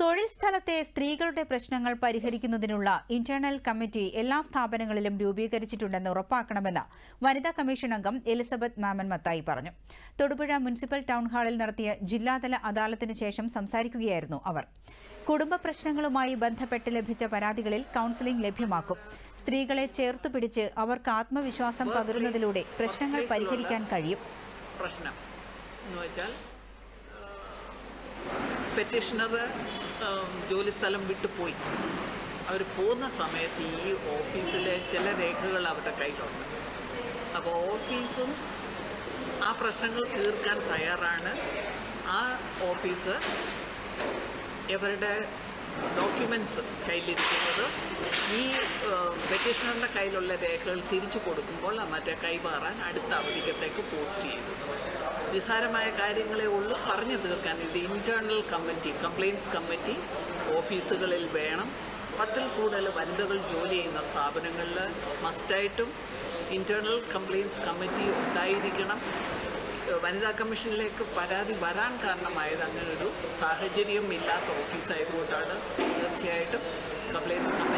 തൊഴിൽ സ്ഥലത്തെ സ്ത്രീകളുടെ പ്രശ്നങ്ങൾ പരിഹരിക്കുന്നതിനുള്ള ഇന്റേണൽ കമ്മിറ്റി എല്ലാ സ്ഥാപനങ്ങളിലും രൂപീകരിച്ചിട്ടുണ്ടെന്ന് ഉറപ്പാക്കണമെന്ന് വനിതാ കമ്മീഷൻ അംഗം എലിസബത്ത് മാമൻ മത്തായി പറഞ്ഞു. തൊടുപുഴ മുനിസിപ്പൽ ടൗൺ ഹാളിൽ നടത്തിയ ജില്ലാതല അദാലത്തിന് ശേഷം സംസാരിക്കുകയായിരുന്നു അവർ. കുടുംബ പ്രശ്നങ്ങളുമായി ബന്ധപ്പെട്ട് ലഭിച്ച പരാതികളിൽ കൌൺസിലിംഗ് ലഭ്യമാക്കും. സ്ത്രീകളെ ചേർത്തുപിടിച്ച് അവർക്ക് ആത്മവിശ്വാസം പകരുന്നതിലൂടെ പ്രശ്നങ്ങൾ പരിഹരിക്കാൻ കഴിയും. പ്രശ്നം എന്ന് വെച്ചാൽ പെറ്റീഷണർ ജോലി സ്ഥലം വിട്ടു പോയി. അവർ പോകുന്ന സമയത്ത് ഈ ഓഫീസിലെ ചില രേഖകൾ അവരുടെ കയ്യിലുണ്ട്. അപ്പോൾ ഓഫീസും ആ പ്രശ്നങ്ങൾ തീർക്കാൻ തയ്യാറാണ്. ആ ഓഫീസ് ഇവരുടെ ഡോക്യുമെന്റ്സ് കയ്യിലിരിക്കുന്നത്. ഈ പെറ്റീഷണറിന്റെ കയ്യിലുള്ള രേഖകൾ തിരിച്ചു കൊടുക്കുമ്പോൾ മറ്റേ കൈമാറാൻ അടുത്ത അവധിക്കത്തേക്ക് പോസ്റ്റ് ചെയ്തു. നിസ്സാരമായ കാര്യങ്ങളെ ഉള്ളൂ. പറഞ്ഞു തീർക്കാൻ ഇത് ഇന്റേർണൽ കമ്മിറ്റി കംപ്ലയിൻസ് കമ്മിറ്റി ഓഫീസുകളിൽ വേണം. പത്തിൽ കൂടുതൽ വനിതകൾ ജോലി ചെയ്യുന്ന സ്ഥാപനങ്ങളിൽ മസ്റ്റായിട്ടും ഇന്റേർണൽ കംപ്ലയിൻസ് കമ്മിറ്റി ഉണ്ടായിരിക്കണം. വനിതാ കമ്മീഷനിലേക്ക് പരാതി വരാൻ കാരണമായത് അങ്ങനെ ഒരു സാഹചര്യം ഇല്ലാത്ത ഓഫീസായതുകൊണ്ടാണ് തീർച്ചയായിട്ടും കംപ്ലയിൻസ് കമ്മിറ്റി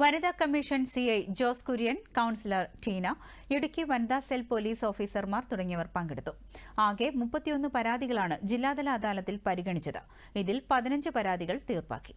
വനിതാ commission CI Jose Kurian councillor Teena Idukki വനിതാ സെൽ പോലീസ് ഓഫീസർമാർ തുടങ്ങിയവർ പങ്കെടുത്തു. ആകെ മുപ്പത്തിയൊന്ന് പരാതികളാണ് ജില്ലാതല അദാലത്തിൽ പരിഗണിച്ചത്. ഇതിൽ പതിനഞ്ച് പരാതികൾ തീർപ്പാക്കി.